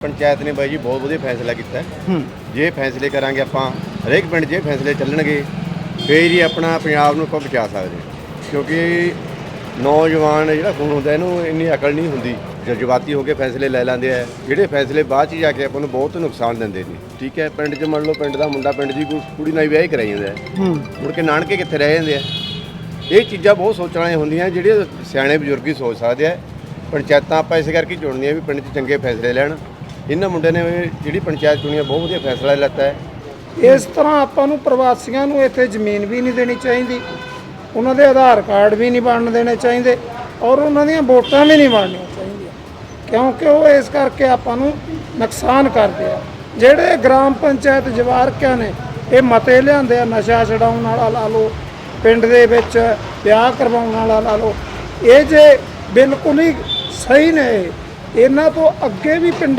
ਪੰਚਾਇਤ ਨੇ ਬਾਈ ਜੀ ਬਹੁਤ ਵਧੀਆ ਫੈਸਲਾ ਕੀਤਾ ਹੈ। ਜੇ ਫੈਸਲੇ ਕਰਾਂਗੇ ਆਪਾਂ ਹਰੇਕ ਪਿੰਡ 'ਚ ਇਹ ਫੈਸਲੇ ਚੱਲਣਗੇ ਫੇਰ ਹੀ ਆਪਣਾ ਪੰਜਾਬ ਨੂੰ ਆਪਾਂ ਬਚਾ ਸਕਦੇ ਹਾਂ। ਕਿਉਂਕਿ ਨੌਜਵਾਨ ਜਿਹੜਾ ਖੂਨ ਹੁੰਦਾ ਇਹਨੂੰ ਇੰਨੀ ਅਕਲ ਨਹੀਂ ਹੁੰਦੀ। ਜਜ਼ਬਾਤੀ ਹੋ ਕੇ ਫੈਸਲੇ ਲੈ ਲੈਂਦੇ ਆ ਜਿਹੜੇ ਫੈਸਲੇ ਬਾਅਦ 'ਚ ਜਾ ਕੇ ਆਪਾਂ ਨੂੰ ਬਹੁਤ ਨੁਕਸਾਨ ਦਿੰਦੇ ਨੇ। ਠੀਕ ਹੈ ਪਿੰਡ 'ਚ ਮੰਨ ਲਓ ਪਿੰਡ ਦਾ ਮੁੰਡਾ ਪਿੰਡ ਦੀ ਕੋਈ ਕੁੜੀ ਨਾਲ ਵਿਆਹ ਹੀ ਕਰਾਈ ਜਾਂਦਾ ਹੈ। ਹੂੰ। ਮੁੜ ਕੇ ਨਾਨਕੇ ਕਿੱਥੇ ਰਹਿ ਜਾਂਦੇ ਆ? ਇਹ ਚੀਜ਼ਾਂ ਬਹੁਤ ਸੋਚਣ ਵਾਲੀਆਂ ਹੁੰਦੀਆਂ ਜਿਹੜੀਆਂ ਸਿਆਣੇ ਬਜ਼ੁਰਗ ਹੀ ਸੋਚ ਸਕਦੇ ਆ। ਪੰਚਾਇਤਾਂ ਆਪਾਂ ਇਸ ਕਰਕੇ ਚੁਣਨੀਆਂ ਵੀ ਪਿੰਡ 'ਚ ਚੰਗੇ ਫੈਸਲੇ ਲੈਣ। ਇਹਨਾਂ ਮੁੰਡਿਆਂ ਨੇ ਜਿਹੜੀ ਪੰਚਾਇਤ ਚੁਣੀ ਹੈ, ਬਹੁਤ ਵਧੀਆ ਫੈਸਲਾ ਲੈਤਾ ਹੈ। ਇਸ ਤਰ੍ਹਾਂ ਆਪਾਂ ਨੂੰ ਪ੍ਰਵਾਸੀਆਂ ਨੂੰ ਇੱਥੇ ਜ਼ਮੀਨ ਵੀ ਨਹੀਂ ਦੇਣੀ ਚਾਹੀਦੀ, ਉਹਨਾਂ ਦੇ ਆਧਾਰ ਕਾਰਡ ਵੀ ਨਹੀਂ ਬਣਨ ਦੇਣੇ ਚਾਹੀਦੇ ਔਰ ਉਹਨਾਂ ਦੀਆਂ ਵੋਟਾਂ ਵੀ ਨਹੀਂ ਬਣਨੀਆਂ ਚਾਹੀਦੀਆਂ। ਕਿਉਂਕਿ ਉਹ ਇਸ ਕਰਕੇ ਆਪਾਂ ਨੂੰ ਨੁਕਸਾਨ ਕਰਦੇ ਆ। ਜਿਹੜੇ ਗ੍ਰਾਮ ਪੰਚਾਇਤ ਜਵਾਰਕਿਆਂ ਨੇ ਇਹ ਮਤੇ ਲਿਆਂਦੇ ਆ, ਨਸ਼ਾ ਛਡਾਉਣ ਵਾਲਾ ਲਾ ਲਓ, ਪਿੰਡ ਦੇ ਵਿੱਚ ਵਿਆਹ ਕਰਵਾਉਣ ਵਾਲਾ ਲਾ ਲਓ, ਇਹ ਜੇ ਬਿਲਕੁਲ ਹੀ ਸਹੀ ਨੇ, ਇਹਨਾਂ ਤੋਂ ਅੱਗੇ ਵੀ ਪਿੰਡ